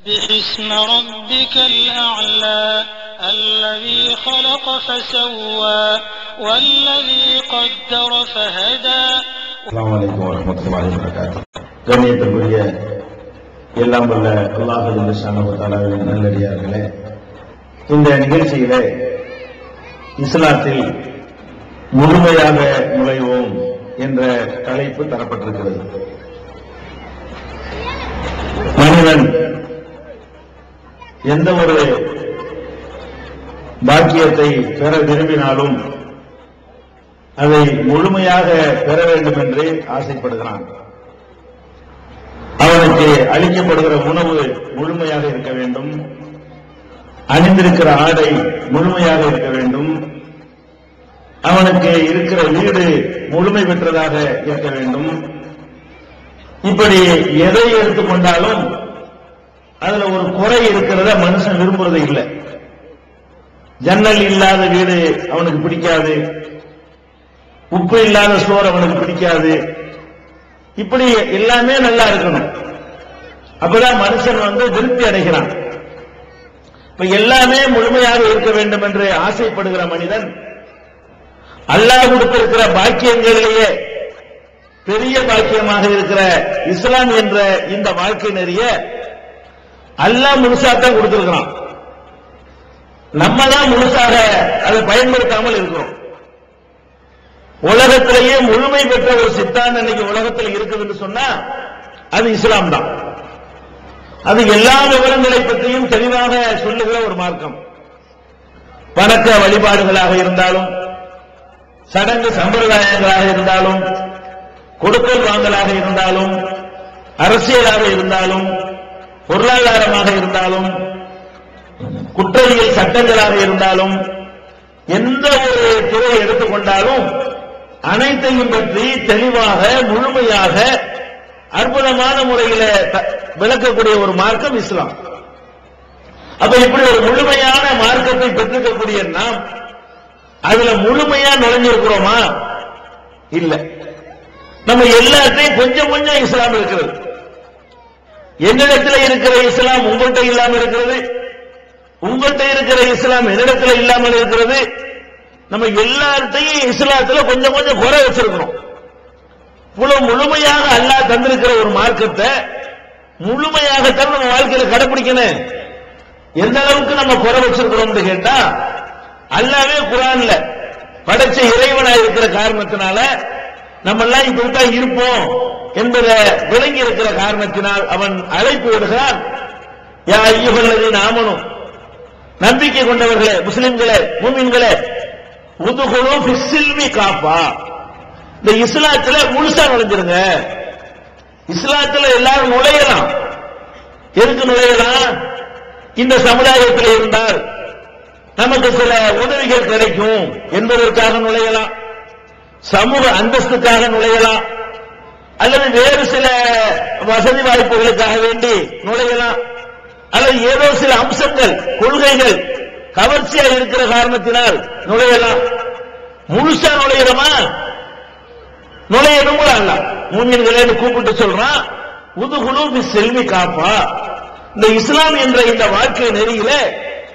سبح اسم ربك الأعلى الذي خلق فسوى والذي قدر فهدى அஸ்ஸலாமு அலைக்கும் வரஹ்மத்துல்லாஹி வபரகாத்துஹு கண்ணியத்திற்குரிய எல்லாம் வல்ல அல்லாஹ் ஜல்லஷானஹு தஆலாவின் நல்லடியார்களே இந்த நிகழ்ச்சியிலே இஸ்லாத்தில் முழுமையாக நுழைவோம் என்ற தலைப்பு தரப்பட்டிருக்கிறது மனிதன் எந்த ஒரு பாக்கியத்தை பெற விரும்பினாலும் அதை முழுமையாக பெற வேண்டும் என்று ஆசைப்படுகிறான். அவனுக்கு அளிக்கப்படுகிற உணவு முழுமையாக இருக்க வேண்டும். அணிந்திருக்கிற ஆடை முழுமையாக இருக்க வேண்டும். அவனுக்கு இருக்கிற வீடு முழுமை பெற்றதாக இருக்க வேண்டும். இப்படி எதை எடுத்துக்கொண்டாலும் அதுல ஒரு குறை இருக்கிறத மனுஷன் விரும்புறது இல்லை. ஜன்னல் இல்லாத வீடு அவனுக்கு பிடிக்காது. உப்பு இல்லாத சோறு அவனுக்கு பிடிக்காது. இப்படி எல்லாமே நல்லா இருக்கணும். அப்பதான் மனுஷன் வந்து திருப்தி அடைகிறான். இப்ப எல்லாமே முழுமையாக இருக்க வேண்டும் என்று ஆசைப்படுகிற மனிதன் அல்லாஹ் கொடுத்திருக்கிற பாக்கியங்களிலேயே பெரிய பாக்கியமாக இருக்கிற இஸ்லாம் என்ற இந்த வாழ்க்கை நெறிய அல்லாஹ் முழுசாத்தான் கொடுத்திருக்கிறான். நம்ம தான் முழுசாக அதை பயன்படுத்தாமல் இருக்கிறோம். உலகத்திலேயே முழுமை பெற்ற ஒரு சித்தாந்தம் இன்னைக்கு உலகத்தில் இருக்குதுன்னு சொன்னா அது இஸ்லாம் தான். அது எல்லா விவரங்களை பற்றியும் தெளிவாக சொல்லுகிற ஒரு மார்க்கம். பணக்க வழிபாடுகளாக இருந்தாலும் சடங்கு சம்பிரதாயங்களாக இருந்தாலும் கொடுக்கல் வாங்கலாக இருந்தாலும் அரசியலாக இருந்தாலும் பொருளாதாரமாக இருந்தாலும் குற்றவியல் சட்டங்களாக இருந்தாலும் எந்த ஒரு துறை எடுத்துக்கொண்டாலும் அனைத்தையும் பற்றி தெளிவாக முழுமையாக அற்புதமான முறையில த- விளக்கக்கூடிய ஒரு மார்க்கம் இஸ்லாம். அப்ப இப்படி ஒரு முழுமையான மார்க்கத்தை பெற்றிருக்கக்கூடிய நாம் அதுல முழுமையா நுழைஞ்சிருக்கிறோமா இல்ல. நம்ம எல்லாத்தையும் கொஞ்சம் கொஞ்சம் இஸ்லாம் இருக்கிறது. என்னிடத்துல இருக்கிற இஸ்லாம் உங்கள்கிட்ட இல்லாமல் இருக்கிறது? உங்கள்கிட்ட இருக்கிற இஸ்லாம் என்னிடத்துல இல்லாமல் இருக்கிறது? நம்ம எல்லார்ட்டையும் இஸ்லாத்துல கொஞ்சம் கொஞ்சம் குறை வச்சிருக்கிறோம். இவ்வளவு முழுமையாக அல்லாஹ் தந்திருக்கிற ஒரு மார்க்கத்தை முழுமையாகத்தான் நம்ம வாழ்க்கையில கடைபிடிக்கணும் எந்த அளவுக்கு நம்ம குறை வச்சிருக்கிறோம்னு கேட்டா அல்லாவே குரான்ல படைச்ச இறைவனா இருக்கிற காரணத்தினால நம்ம எல்லாம் இப்படித்தான் இருப்போம் என்பதை விளங்கி இருக்கிற காரணத்தினால் அவன் அழைப்பு விடுகிறான். யா ஐயுகல்லது நாமனும். நம்பிக்கை கொண்டவர்களே முஸ்லிம்களே மூமின்களே உதுகுழு பிசில்வி காப்பா. இந்த இஸ்லாத்துல முழுசா நுழைஞ்சிருங்க. இஸ்லாத்துல எல்லாரும் நுழையலாம். எதுக்கு நுழையலாம்? இந்த சமுதாயத்தில் இருந்தால் நமக்கு சில உதவிகள் கிடைக்கும் என்பதற்காக நுழையலாம். சமூக அந்தஸ்துக்காக நுழையலாம். அல்லது வேறு சில வசதி வாய்ப்புகளுக்காக வேண்டி நுழையலாம். அல்லது ஏதோ சில அம்சங்கள் கொள்கைகள் கவர்ச்சியா இருக்கிற காரணத்தினால் நுழையலாம். முழுசா நுழையிறமா நுழையணும் கூட அல்ல மூமின்களேன்னு கூப்பிட்டு சொல்றான் உதுகுழு செல்வி காப்பா. இந்த இஸ்லாம் என்ற இந்த வாழ்க்கை நெறியில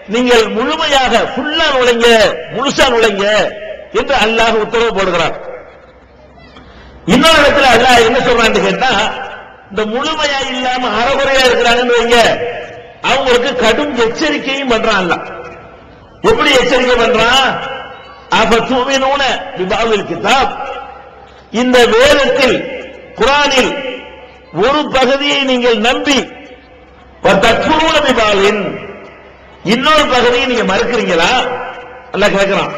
நீங்கள் முழுமையாக ஃபுல்லா நுழைங்க முழுசா நுழைங்க. என்று அல்லாஹ் உத்தரவு போடுகிறார். இன்னொரு இடத்துல அல்லாஹ் என்ன சொல்றான்னு கேட்டா இந்த முழுமையா இல்லாம அறகுறையா இருக்கிறாங்கன்னு வைங்க. அவங்களுக்கு கடும் எச்சரிக்கையும் பண்றான் அல்ல எப்படி எச்சரிக்கை பண்றான்? அப்ப விபாவில் கிதாப். இந்த வேதத்தில் குரானில் ஒரு பகுதியை நீங்கள் நம்பி தற்கூல விபாலின் இன்னொரு பகுதியை நீங்க மறுக்கிறீங்களா? அல்ல கேட்கிறான்.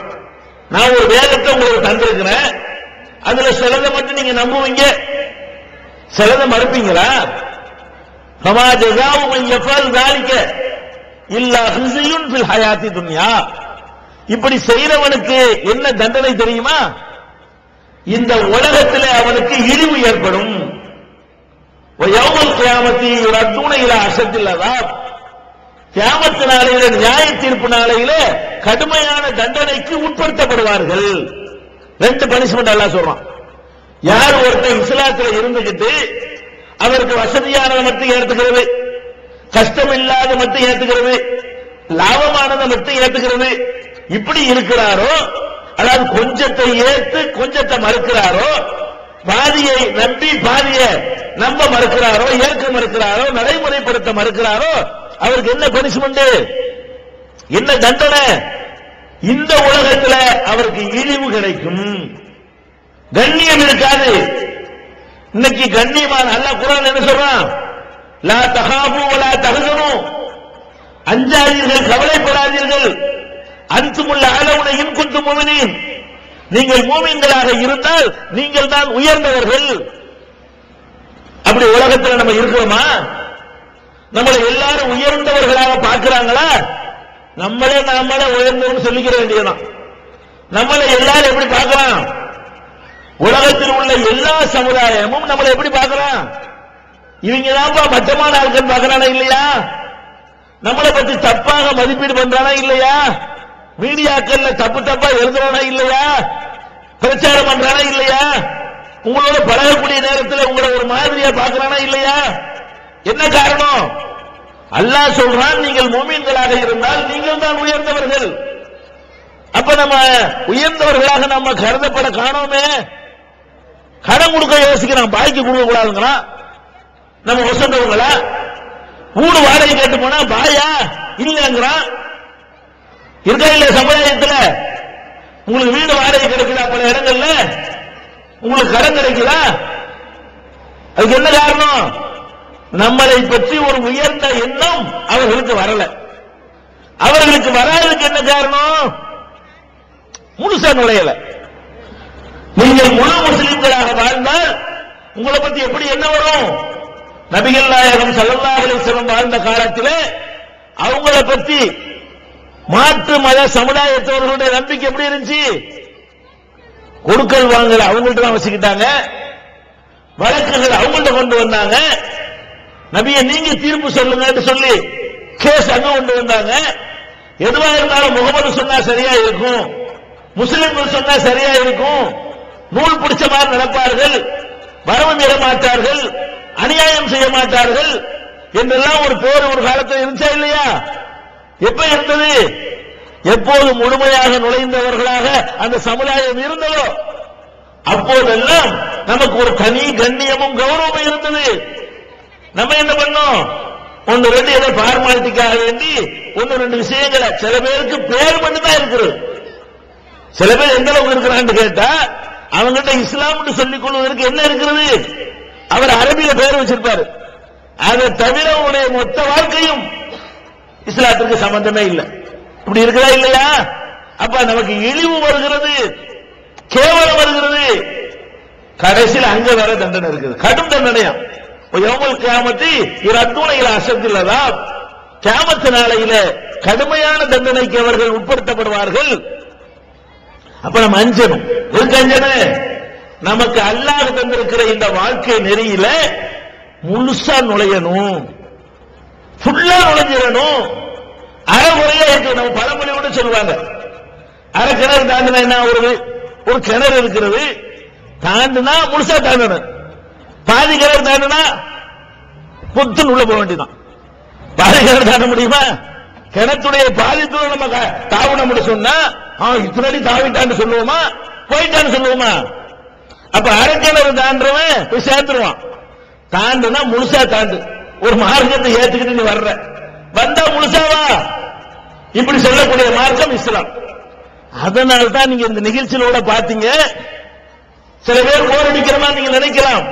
நான் ஒரு வேதத்தை உங்களுக்கு தந்திருக்கிறேன். அதுல சிலதை மட்டும் நீங்க நம்புவீங்க. சிலதை மறுப்பீங்களா? கமா ஜசாவு மன் தாளிக்க தாலிக இல்லா ஹிஸியுன் ஹயாத்தி துன்யா. இப்படி செய்யறவனுக்கு என்ன தண்டனை தெரியுமா? இந்த உலகத்தில் அவனுக்கு இழிவு ஏற்படும். யௌமல் கியாமத்தி ரத்தூன தியாமத்து நாளையில நியாய தீர்ப்பு நாளையில கடுமையான தண்டனைக்கு உட்படுத்தப்படுவார்கள். ரெண்டு பனிஷ்மெண்ட் எல்லாம் சொல்றான். யார் ஒருத்தர் இஸ்லாத்துல இருந்துகிட்டு அவருக்கு வசதியானதை மட்டும் ஏத்துக்கிறது கஷ்டம் இல்லாத மட்டும் ஏத்துக்கிறது லாபமானதை மட்டும் ஏத்துக்கிறது இப்படி இருக்கிறாரோ அதாவது கொஞ்சத்தை ஏத்து கொஞ்சத்தை மறுக்கிறாரோ பாதியை நம்பி பாதிய நம்ப மறுக்கிறாரோ ஏற்க மறுக்கிறாரோ நடைமுறைப்படுத்த மறுக்கிறாரோ அவருக்கு என்ன பனிஷ்மெண்ட் என்ன தண்டனை? இந்த உலகத்துல அவருக்கு இழிவு கிடைக்கும். கண்ணியம் இருக்காது. இன்னைக்கு கண்ணியமான அல்ல குரான் என்ன சொல்றான்? லா தகாபு லா தகுதனும் அஞ்சாதீர்கள் கவலைப்படாதீர்கள். அன்புள்ள அளவுன இன்குந்து முமினின். நீங்கள் மூமின்களாக இருந்தால் நீங்கள் தான் உயர்ந்தவர்கள். அப்படி உலகத்துல நம்ம இருக்கிறோமா? நம்மளை எல்லாரும் உயர்ந்தவர்களாக பார்க்கிறாங்களா? நம்மளே நாமளே உயர்ந்தவன்னு சொல்லிக்கிற வேண்டியதுதான். நம்மளை எல்லாரும் எப்படி பார்க்கலாம்? உலகத்தில் உள்ள எல்லா சமுதாயமும் நம்மளை எப்படி பார்க்கலாம்? இவங்க தான்ப்பா மட்டமான ஆட்கள் பார்க்கறானா இல்லையா? நம்மளை பத்தி தப்பாக மதிப்பீடு பண்றானா இல்லையா? மீடியாக்கள்ல தப்பு தப்பா எழுதுறானா இல்லையா? பிரச்சாரம் பண்றானா இல்லையா? உங்களோட பழகக்கூடிய நேரத்தில் உங்களை ஒரு மாதிரியா பார்க்கறானா இல்லையா? என்ன காரணம்? அல்லாஹ் சொல்றான் நீங்கள் மூமின்களாக இருந்தால் நீங்கள் தான் உயர்ந்தவர்கள். அப்ப நம்ம உயர்ந்தவர்களாக நம்ம கருதப்பட காணோமே. கடன் கொடுக்க யோசிக்கிறான் பாய்க்கு கொடுக்க கூடாதுங்களா நம்ம ஒசந்தவங்களா? வீடு வாடகை கேட்டு போனா பாயா? இல்லங்கிறான். இருக்கா இல்ல சமுதாயத்துல உங்களுக்கு வீடு வாடகை கிடைக்கல பல இடங்கள்ல? உங்களுக்கு கடன் கிடைக்குதா? அதுக்கு என்ன காரணம்? நம்மளை பற்றி ஒரு உயர்ந்த எண்ணம் அவர்களுக்கு வரல. அவர்களுக்கு வராததுக்கு என்ன காரணம்? முழுசா நுழையல. நீங்கள் முழு முஸ்லிம்களாக வாழ்ந்தால் உங்களை பத்தி எப்படி என்ன வரும்? நபிகள் நாயகம் ஸல்லல்லாஹு அலைஹி வாழ்ந்த காலத்தில் அவங்கள பத்தி மாற்று மத சமுதாயத்தவர்களுடைய நம்பிக்கை எப்படி இருந்துச்சு? கொடுக்கல் வாங்கல அவங்கள்ட்ட தான் வச்சுக்கிட்டாங்க வழக்குகள் அவங்கள்ட்ட கொண்டு வந்தாங்க. நபியை நீங்க தீர்ப்பு சொல்லுங்க சொல்லி கேஸ் அங்க கொண்டு வந்தாங்க. எதுவா இருந்தாலும் முகமது சொன்னா சரியா இருக்கும் முஸ்லிம்கள் சொன்னா சரியா இருக்கும் நூல் பிடிச்ச மாதிரி நடப்பார்கள். வரவு மீற மாட்டார்கள். அநியாயம் செய்ய மாட்டார்கள். என்றெல்லாம் ஒரு பேர் ஒரு காலத்தில் இருந்துச்சா இல்லையா? எப்ப இருந்தது? எப்போது முழுமையாக நுழைந்தவர்களாக அந்த சமுதாயம் இருந்ததோ? அப்போதெல்லாம் நமக்கு ஒரு தனி கண்ணியமும் கௌரவமும் இருந்தது. நம்ம என்ன பண்ணோம்? ஒன்னு ரெண்டு ஏதோ ஃபார்மாலிட்டிக்காக வேண்டி ஒன்னு ரெண்டு விஷயங்களை சில பேருக்கு பேர் மட்டும் தான் சில பேர் எந்த அளவுக்கு இருக்கிறான்னு கேட்டா அவங்ககிட்ட இஸ்லாம்னு சொல்லிக் கொள்வதற்கு என்ன இருக்கிறது? அவர் அரபியில பேர் வச்சிருப்பாரு. அதை தவிர உடைய மொத்த வாழ்க்கையும் இஸ்லாத்திற்கு சம்பந்தமே இல்லை. இப்படி இருக்கிறா இல்லையா? அப்ப நமக்கு இழிவு வருகிறது கேவலம் வருகிறது. கடைசியில் அங்க வேற தண்டனை இருக்குது. கடும் தண்டனையா? யௌமல் கியாமத்தி இரத்துணையில் அசத்தில்லதா? கியாமத்து நாளையில கடுமையான தண்டனைக்கு அவர்கள் உட்படுத்தப்படுவார்கள். அப்ப நம்ம அஞ்சனும் எதுக்கு அஞ்சணும் நமக்கு அல்லாஹ் தந்திருக்கிற இந்த வாழ்க்கை நெறியில முழுசா நுழையணும். ஃபுல்லா நுழைஞ்சிடணும். அறமுறையா இருக்கு. நம்ம பழமொழி கூட சொல்லுவாங்க. அரை கிணறு தாண்டினா என்ன ஒரு ஒரு கிணறு இருக்கிறது. தாண்டுனா முழுசா தாண்டணும். பாதி கிணறு தாண்டுனா புத்துன்னு உள்ள போக வேண்டியதான் பாதி கிணறு தாண்ட முடியுமா? கிணத்துடைய பாதி நம்ம தாவிட முடியும் சொன்னா ஆ இத்தனை தாவிட்டான்னு சொல்லுவோமா? போயிட்டான்னு சொல்லுவோமா? அப்ப அரை தாண்டவன் தாண்டுறவன் போய் சேர்த்துருவான். தாண்டுனா முழுசா தாண்டு. ஒரு மார்க்கத்தை ஏத்துக்கிட்டு நீ வர்ற. வந்தா முழுசாவா இப்படி சொல்லக்கூடிய மார்க்கம் இஸ்லாம். அதனால தான் நீங்க இந்த நிகழ்ச்சியில பாத்தீங்க. சில பேர் போர் அடிக்கிறமா மாதிரி நீங்க நினைக்கலாம்.